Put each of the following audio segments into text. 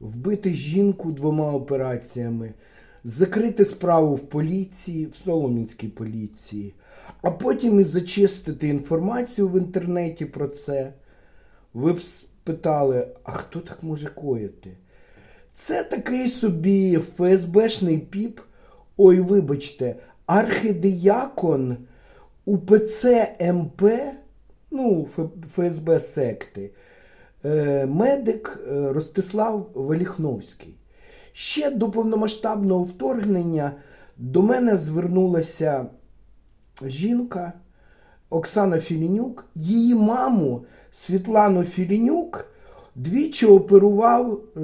вбити жінку двома операціями, закрити справу в поліції, в Соломінській поліції, а потім і зачистити інформацію в інтернеті про це. Ви б спитали, а хто так може коїти? Це такий собі ФСБшний піп, ой, вибачте, архидіякон УПЦ МП, ну, ФСБ секти, медик е, Ростислав Валіхновський. Ще до повномасштабного вторгнення до мене звернулася жінка Оксана Філінюк. Її маму Світлану Філінюк двічі оперував е,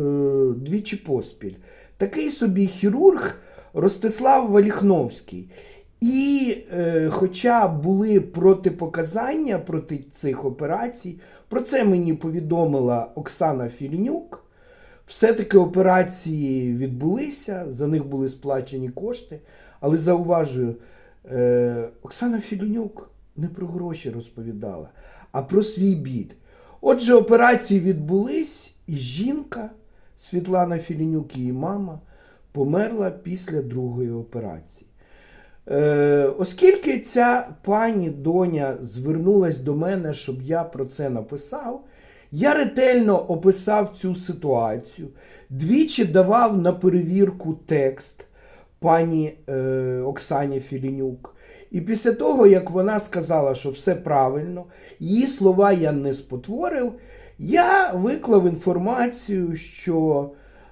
двічі поспіль. Такий собі хірург Ростислав Валіхновський. І е, хоча були протипоказання проти цих операцій, про це мені повідомила Оксана Філінюк. Все-таки операції відбулися, за них були сплачені кошти. Але зауважую, е, Оксана Філінюк не про гроші розповідала, а про свій бід. Отже, операції відбулись, і жінка Світлана Філінюк, її мама, померла після другої операції. Е, оскільки ця пані доня звернулась до мене, щоб я про це написав, я ретельно описав цю ситуацію, двічі давав на перевірку текст пані е, Оксані Філінюк. І після того, як вона сказала, що все правильно, її слова я не спотворив, я виклав інформацію, що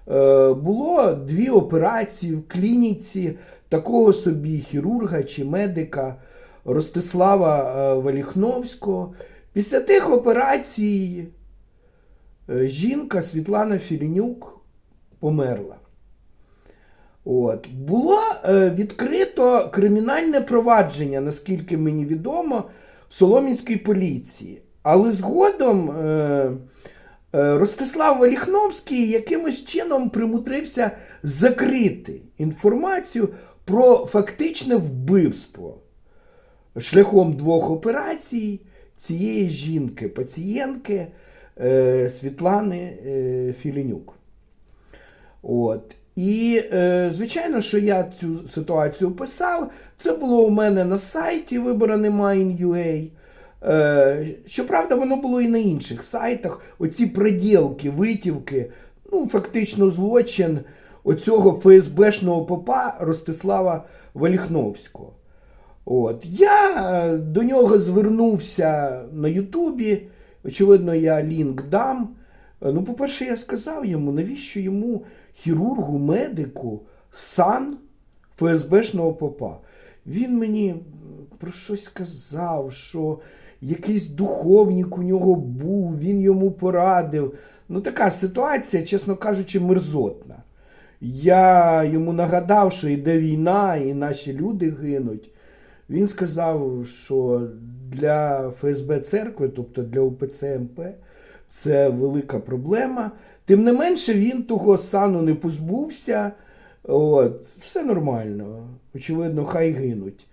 е, було дві операції в клініці такого собі хірурга чи медика Ростислава е, Валіхновського. Після тих операцій е, жінка Світлана Філінюк померла. От. Було е, відкрито кримінальне провадження, наскільки мені відомо, в Соломінській поліції. Але згодом Ростислав Валіхновський якимось чином примудрився закрити інформацію про фактичне вбивство шляхом двох операцій цієї жінки, пацієнтки е, Світлани е, Філінюк. От. І, е, звичайно, що я цю ситуацію писав. Це було у мене на сайті вибора немає.ua. Е, щоправда, воно було і на інших сайтах. Оці приділки, витівки, ну, фактично злочин оцього ФСБшного попа Ростислава Валіхновського. От. Я е, до нього звернувся на Ютубі. Очевидно, я лінк дам. Е, Ну, по-перше, я сказав йому, навіщо йому хірургу, медику, сан ФСБшного попа. Він мені про щось сказав, що якийсь духовник у нього був, він йому порадив. Ну, така ситуація, чесно кажучи, мерзотна. Я йому нагадав, що йде війна і наші люди гинуть. Він сказав, що для ФСБ церкви, тобто для УПЦ МП, це велика проблема. Тим не менше, він того сану не позбувся. От, все нормально. Очевидно, хай гинуть.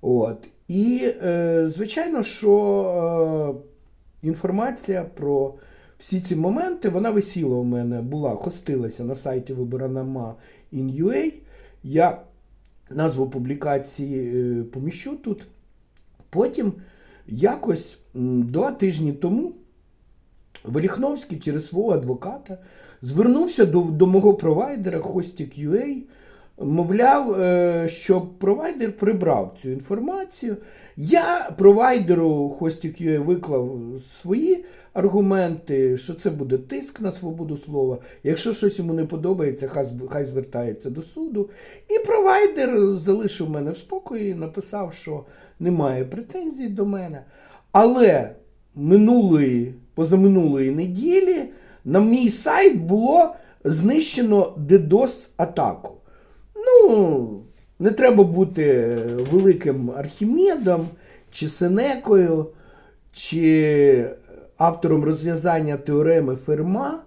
От. І, е, звичайно, що е, інформація про всі ці моменти, вона висіла у мене, була, хостилася на сайті Виборанама in.ua. Я назву публікації е, поміщу тут. Потім якось два тижні тому Валіхновський через свого адвоката звернувся до, до мого провайдера Hostik.ua, мовляв, е, щоб провайдер прибрав цю інформацію. Я провайдеру Hostik.ua виклав свої аргументи, що це буде тиск на свободу слова. Якщо щось йому не подобається, хай звертається до суду. І провайдер залишив мене в спокої, написав, що немає претензій до мене. Але минулої, позаминулої неділі на мій сайт було знищено DDoS-атаку. Ну, не треба бути великим архімедом, чи сенекою, чи автором розв'язання теореми Ферма,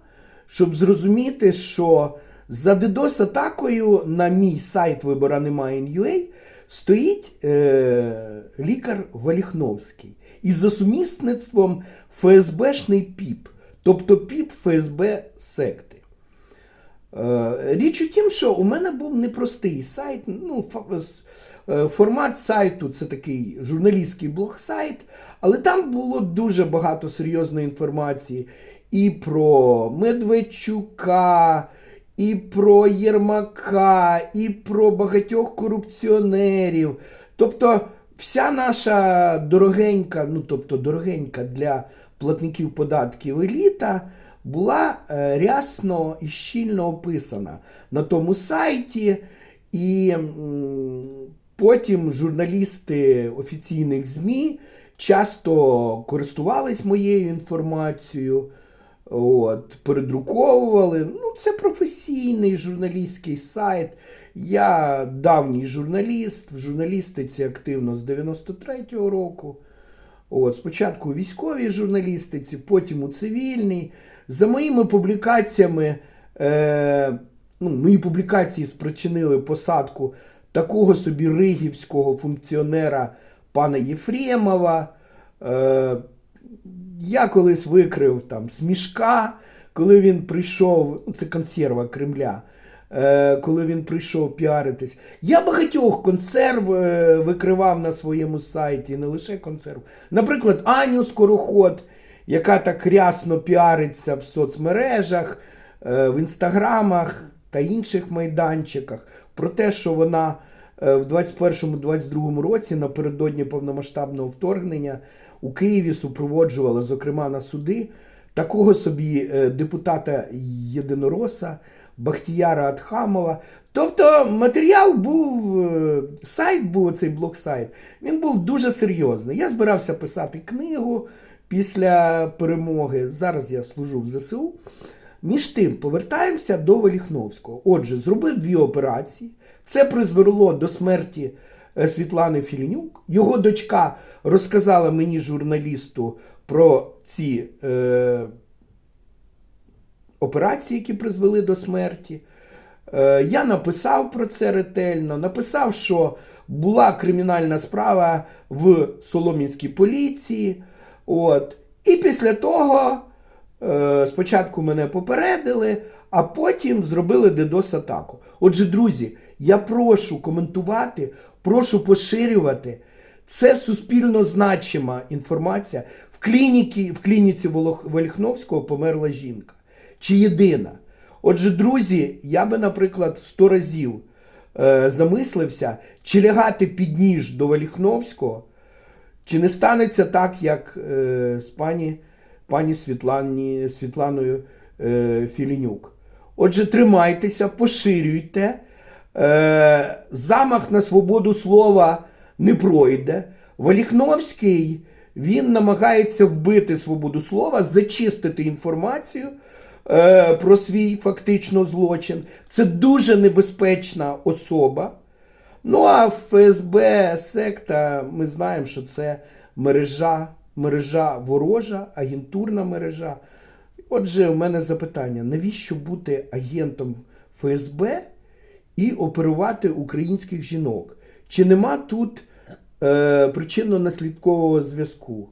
щоб зрозуміти, що за DDoS-атакою на мій сайт вибора немає.ua стоїть е, лікар Валіхновський із за сумісництвом ФСБшний ПІП, тобто ПІП ФСБ секти. Е, Річ у тім, що у мене був непростий сайт. Ну, е, формат сайту це такий журналістський блог-сайт, але там було дуже багато серйозної інформації і про Медведчука, і про Єрмака, і про багатьох корупціонерів. Тобто, вся наша дорогенька, ну тобто дорогенька для платників податків еліта була е, рясно і щільно описана на тому сайті. І потім журналісти офіційних ЗМІ часто користувались моєю інформацією, от, передруковували. Ну, це професійний журналістський сайт. Я давній журналіст, в журналістиці активно з 93-го року. От, спочатку у військовій журналістиці, потім у цивільній. За моїми публікаціями, е, ну, мої публікації спричинили посадку такого собі ригівського функціонера пана Єфремова. Е, я колись викрив там смішка, коли він прийшов, ну, це консерва Кремля. е, Коли він прийшов піаритись. Я багатьох консерв е, викривав на своєму сайті, не лише консерв. Наприклад, Аню Скороход, яка так рясно піариться в соцмережах, е, в інстаграмах та інших майданчиках, про те, що вона е, в 21-22 році напередодні повномасштабного вторгнення у Києві супроводжувала, зокрема на суди, такого собі е, депутата Єдинороса, Бахтіяра Атхамова. Тобто матеріал був, сайт був цей блог-сайт, він був дуже серйозний. Я збирався писати книгу після перемоги. Зараз я служу в ЗСУ. Між тим, повертаємося до Веліхновського. Отже, зробив дві операції. Це призвело до смерті е, Світлани Філінюк. Його дочка розказала мені, журналісту, про ці е, операції, які призвели до смерті. Е, я написав про це ретельно. Написав, що була кримінальна справа в Солом'янській поліції. От. І після того е, спочатку мене попередили, а потім зробили DDoS-атаку. Отже, друзі, я прошу коментувати, прошу поширювати. Це суспільно значима інформація. В клініці, в клініці Волох- Воліхновського померла жінка. Чи єдина? Отже, друзі, я би, наприклад, сто разів е, замислився, чи лягати під ніж до Воліхновського, чи не станеться так, як е, з пані, пані Світлані, Світланою е, Філінюк. Отже, тримайтеся, поширюйте. Е, замах на свободу слова не пройде. Валіхновський він намагається вбити свободу слова, зачистити інформацію про свій фактично злочин. Це дуже небезпечна особа. Ну а ФСБ, секта, ми знаємо, що це мережа, мережа ворожа, агентурна мережа. Отже, у мене запитання: навіщо бути агентом ФСБ і оперувати українських жінок? Чи нема тут е, причинно-наслідкового зв'язку?